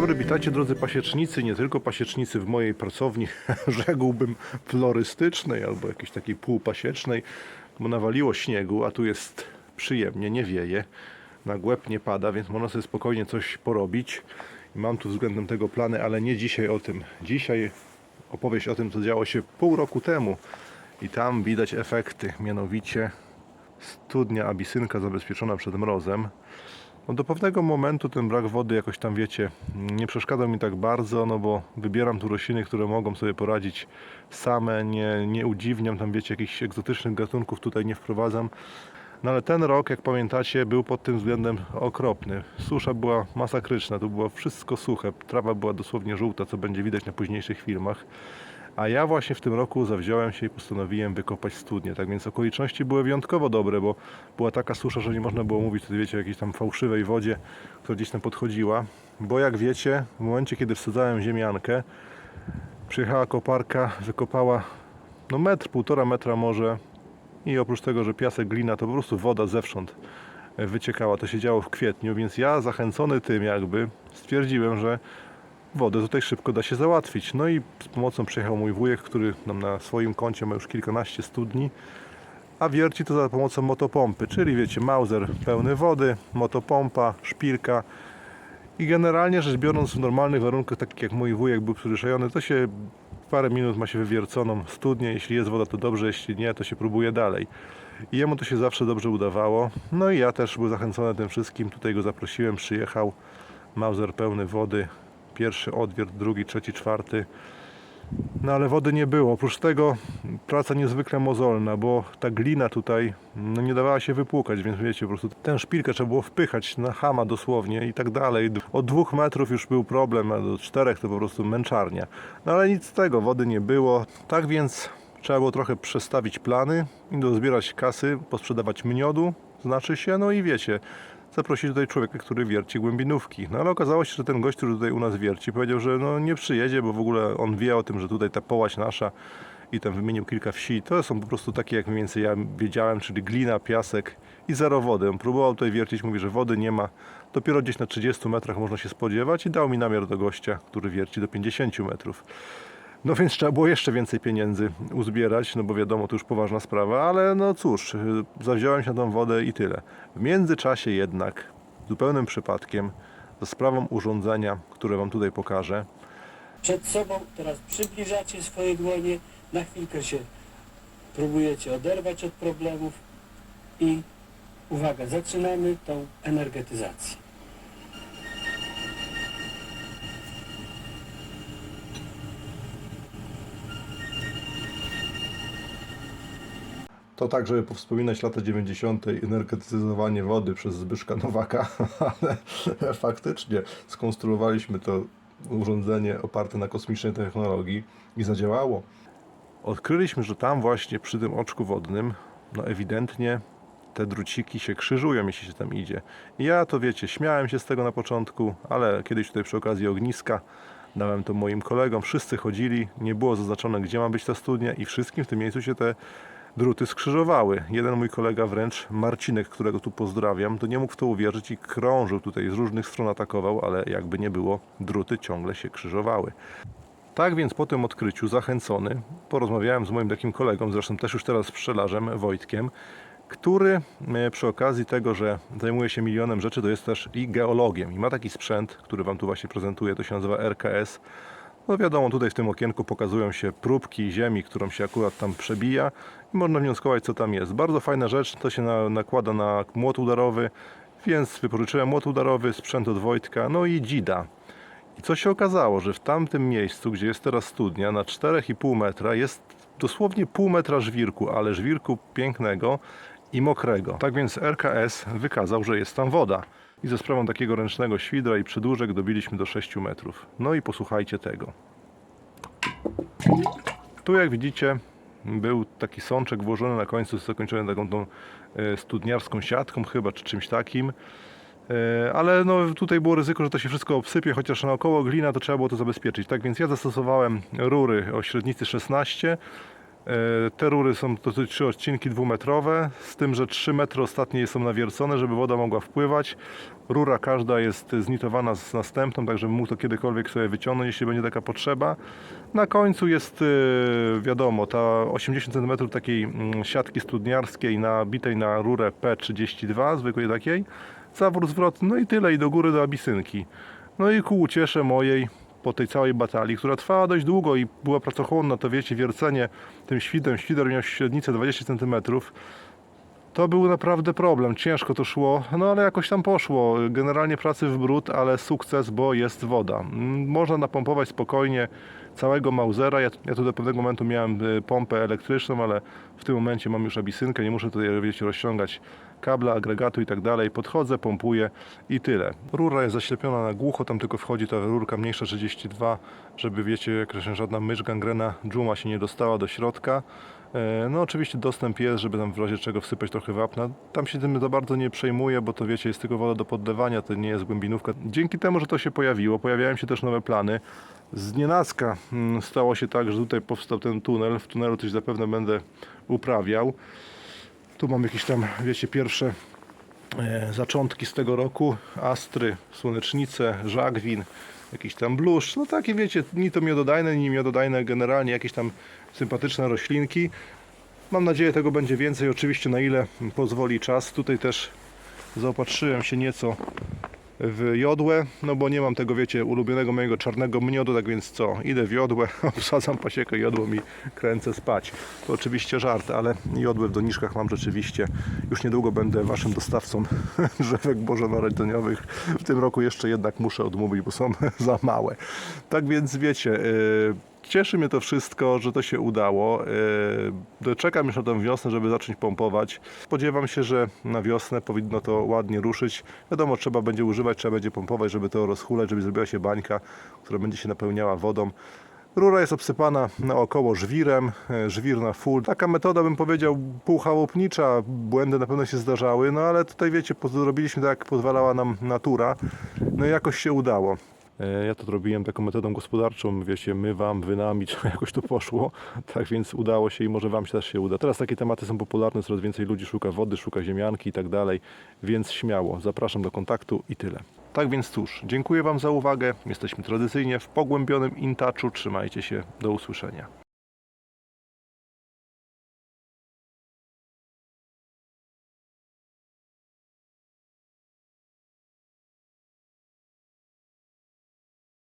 dobry, witajcie drodzy pasiecznicy, nie tylko pasiecznicy w mojej pracowni, rzekłbym florystycznej albo jakiejś takiej półpasiecznej, bo nawaliło śniegu, a tu jest przyjemnie, nie wieje, na głęb nie pada, więc można sobie spokojnie coś porobić. I mam tu względem tego plany, ale nie dzisiaj o tym. Dzisiaj opowieść o tym, co działo się pół roku temu i tam widać efekty, mianowicie studnia Abisynka zabezpieczona przed mrozem. No do pewnego momentu ten brak wody jakoś tam wiecie, nie przeszkadza mi tak bardzo, no bo wybieram tu rośliny, które mogą sobie poradzić same, nie, nie udziwniam tam wiecie jakichś egzotycznych gatunków tutaj nie wprowadzam. No ale ten rok, jak pamiętacie, był pod tym względem okropny. Susza była masakryczna, tu było wszystko suche, trawa była dosłownie żółta, co będzie widać na późniejszych filmach. A ja właśnie w tym roku zawziąłem się i postanowiłem wykopać studnię. Tak więc okoliczności były wyjątkowo dobre, bo była taka susza, że nie można było mówić tutaj, wiecie, o jakiejś tam fałszywej wodzie, która gdzieś tam podchodziła. Bo jak wiecie, w momencie, kiedy wsadzałem ziemiankę, przyjechała koparka, wykopała no metr, półtora metra może i oprócz tego, że piasek, glina, to po prostu woda zewsząd e, wyciekała. To się działo w kwietniu, więc ja zachęcony tym jakby stwierdziłem, że wodę tutaj szybko da się załatwić. No i z pomocą przyjechał mój wujek, który nam na swoim koncie ma już kilkanaście studni, a wierci to za pomocą motopompy, czyli wiecie, Mauser pełny wody, motopompa, szpilka i generalnie rzecz biorąc w normalnych warunkach, takich jak mój wujek był przyzwyczajony, to się parę minut ma się wywierconą studnię, jeśli jest woda to dobrze, jeśli nie to się próbuje dalej. I jemu to się zawsze dobrze udawało. No i ja też był zachęcony tym wszystkim, tutaj go zaprosiłem, przyjechał, Mauser pełny wody, pierwszy odwiert, drugi, trzeci, czwarty. No ale wody nie było. Oprócz tego praca niezwykle mozolna, bo ta glina tutaj no, nie dawała się wypłukać, więc wiecie, po prostu tę szpilkę trzeba było wpychać na hama dosłownie i tak dalej. Od dwóch metrów już był problem, a do czterech to po prostu męczarnia. No ale nic z tego, wody nie było. Tak więc trzeba było trochę przestawić plany i dozbierać kasy, posprzedawać mniodu, znaczy się, no i wiecie, zaprosić tutaj człowieka, który wierci głębinówki. No ale okazało się, że ten gość, który tutaj u nas wierci, powiedział, że no nie przyjedzie, bo w ogóle on wie o tym, że tutaj ta połać nasza i tam wymienił kilka wsi. To są po prostu takie, jak mniej więcej ja wiedziałem, czyli glina, piasek i zero wody. On próbował tutaj wiercić, mówi, że wody nie ma. Dopiero gdzieś na 30 metrach można się spodziewać i dał mi namiar do gościa, który wierci do 50 metrów. No więc trzeba było jeszcze więcej pieniędzy uzbierać, no bo wiadomo, to już poważna sprawa, ale no cóż, y, zawziąłem się na tą wodę i tyle. W międzyczasie jednak, zupełnym przypadkiem, za sprawą urządzenia, które Wam tutaj pokażę, przed sobą, teraz przybliżacie swoje dłonie, na chwilkę się próbujecie oderwać od problemów i uwaga, zaczynamy tą energetyzację. To tak, żeby powspominać lata 90. energetyzowanie wody przez Zbyszka Nowaka, ale faktycznie skonstruowaliśmy to urządzenie oparte na kosmicznej technologii i zadziałało. Odkryliśmy, że tam właśnie przy tym oczku wodnym, no ewidentnie te druciki się krzyżują, jeśli się tam idzie. I ja to wiecie, śmiałem się z tego na początku, ale kiedyś tutaj przy okazji ogniska dałem to moim kolegom, wszyscy chodzili, nie było zaznaczone gdzie ma być ta studnia i wszystkim w tym miejscu się te druty skrzyżowały. Jeden mój kolega wręcz, Marcinek, którego tu pozdrawiam, to nie mógł w to uwierzyć i krążył tutaj z różnych stron atakował, ale jakby nie było, druty ciągle się krzyżowały. Tak więc po tym odkryciu, zachęcony, porozmawiałem z moim takim kolegą, zresztą też już teraz pszczelarzem, Wojtkiem, który e, przy okazji tego, że zajmuje się milionem rzeczy, to jest też i geologiem. I ma taki sprzęt, który Wam tu właśnie prezentuję, to się nazywa RKS. No wiadomo, tutaj w tym okienku pokazują się próbki ziemi, którą się akurat tam przebija i można wnioskować, co tam jest. Bardzo fajna rzecz, to się na, nakłada na młot udarowy, więc wypożyczyłem młot udarowy, sprzęt od Wojtka, no i dzida. I co się okazało, że w tamtym miejscu, gdzie jest teraz studnia, na 4,5 metra jest dosłownie pół metra żwirku, ale żwirku pięknego i mokrego. Tak więc RKS wykazał, że jest tam woda. I ze sprawą takiego ręcznego świdra i przedłużek dobiliśmy do 6 metrów. No i posłuchajcie tego. Tu jak widzicie był taki sączek włożony na końcu, zakończony taką tą e, studniarską siatką chyba, czy czymś takim. E, Ale no, tutaj było ryzyko, że to się wszystko obsypie, chociaż naokoło glina, to trzeba było to zabezpieczyć. Tak więc ja zastosowałem rury o średnicy 16, E, Te rury są to trzy odcinki dwumetrowe, z tym, że 3 metry ostatnie są nawiercone, żeby woda mogła wpływać. Rura każda jest znitowana z następną, tak żeby mógł to kiedykolwiek sobie wyciągnąć, jeśli będzie taka potrzeba. Na końcu jest, e, wiadomo, ta 80 cm takiej mm, siatki studniarskiej nabitej na rurę P32, zwykłej takiej, zawór zwrotny, no i tyle, i do góry do abisynki. No i ku uciesze mojej, po tej całej batalii, która trwała dość długo i była pracochłonna, to wiecie, wiercenie tym świdem, świder miał średnicę 20 cm, to był naprawdę problem, ciężko to szło, no ale jakoś tam poszło. Generalnie pracy w brud, ale sukces, bo jest woda. Mm, Można napompować spokojnie całego Mausera. Ja, ja tu do pewnego momentu miałem y, pompę elektryczną, ale w tym momencie mam już abisynkę, nie muszę tutaj wiecie, rozciągać kabla, agregatu i tak dalej. Podchodzę, pompuję i tyle. Rura jest zaślepiona na głucho, tam tylko wchodzi ta rurka mniejsza 32, żeby wiecie, jak żadna mysz gangrena dżuma się nie dostała do środka. E, No oczywiście dostęp jest, żeby tam w razie czego wsypać trochę wapna. Tam się tym za bardzo nie przejmuję, bo to wiecie, jest tylko woda do podlewania, to nie jest głębinówka. Dzięki temu, że to się pojawiło, pojawiają się też nowe plany. Z nienacka mm, stało się tak, że tutaj powstał ten tunel. W tunelu coś zapewne będę uprawiał. Tu mam jakieś tam, wiecie, pierwsze e, zaczątki z tego roku. Astry, słonecznice, żagwin, jakiś tam bluszcz. No takie wiecie, ni to miododajne, ni miododajne, generalnie jakieś tam sympatyczne roślinki. Mam nadzieję tego będzie więcej, oczywiście na ile pozwoli czas. Tutaj też zaopatrzyłem się nieco w jodłę, no bo nie mam tego, wiecie, ulubionego mojego czarnego mniodu, tak więc co, idę w jodłę, obsadzam pasiekę jodłą i kręcę spać. To oczywiście żart, ale jodłę w doniczkach mam rzeczywiście. Już niedługo będę waszym dostawcą drzewek bożonarodzeniowych. W tym roku jeszcze jednak muszę odmówić, bo są za małe. Tak więc wiecie, yy, Cieszy mnie to wszystko, że to się udało. Yy, Czekam już na tę wiosnę, żeby zacząć pompować. Spodziewam się, że na wiosnę powinno to ładnie ruszyć. Wiadomo, trzeba będzie używać, trzeba będzie pompować, żeby to rozchulać, żeby zrobiła się bańka, która będzie się napełniała wodą. Rura jest obsypana naokoło żwirem, e, żwir na full. Taka metoda, bym powiedział, półchałupnicza. Błędy na pewno się zdarzały, no ale tutaj wiecie, zrobiliśmy tak, jak pozwalała nam natura. No i jakoś się udało. E, Ja to robiłem taką metodą gospodarczą, wiecie, my wam, wy nam i to jakoś to poszło. Tak więc udało się i może wam się też się uda. Teraz takie tematy są popularne, coraz więcej ludzi szuka wody, szuka ziemianki i tak dalej, więc śmiało, zapraszam do kontaktu i tyle. Tak więc cóż, dziękuję wam za uwagę. Jesteśmy tradycyjnie w pogłębionym intaczu. Trzymajcie się, do usłyszenia.